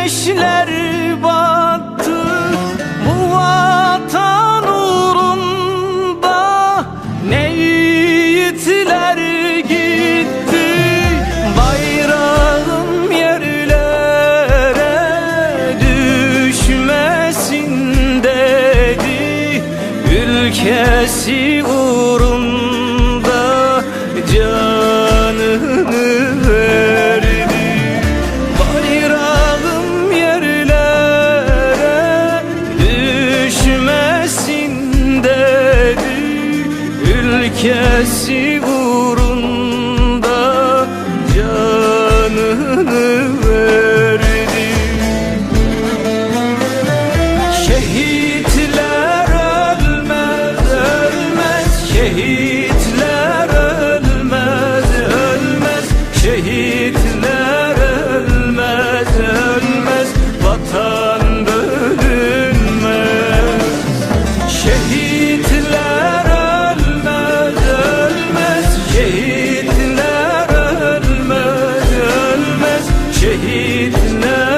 güneşler battı Bu vatan uğrunda ne yiğitler gitti. Bayrağım yerlere düşmesin dedi Ülkesi uğrunda Ülkesi uğrunda canını verdi Şehit Krishna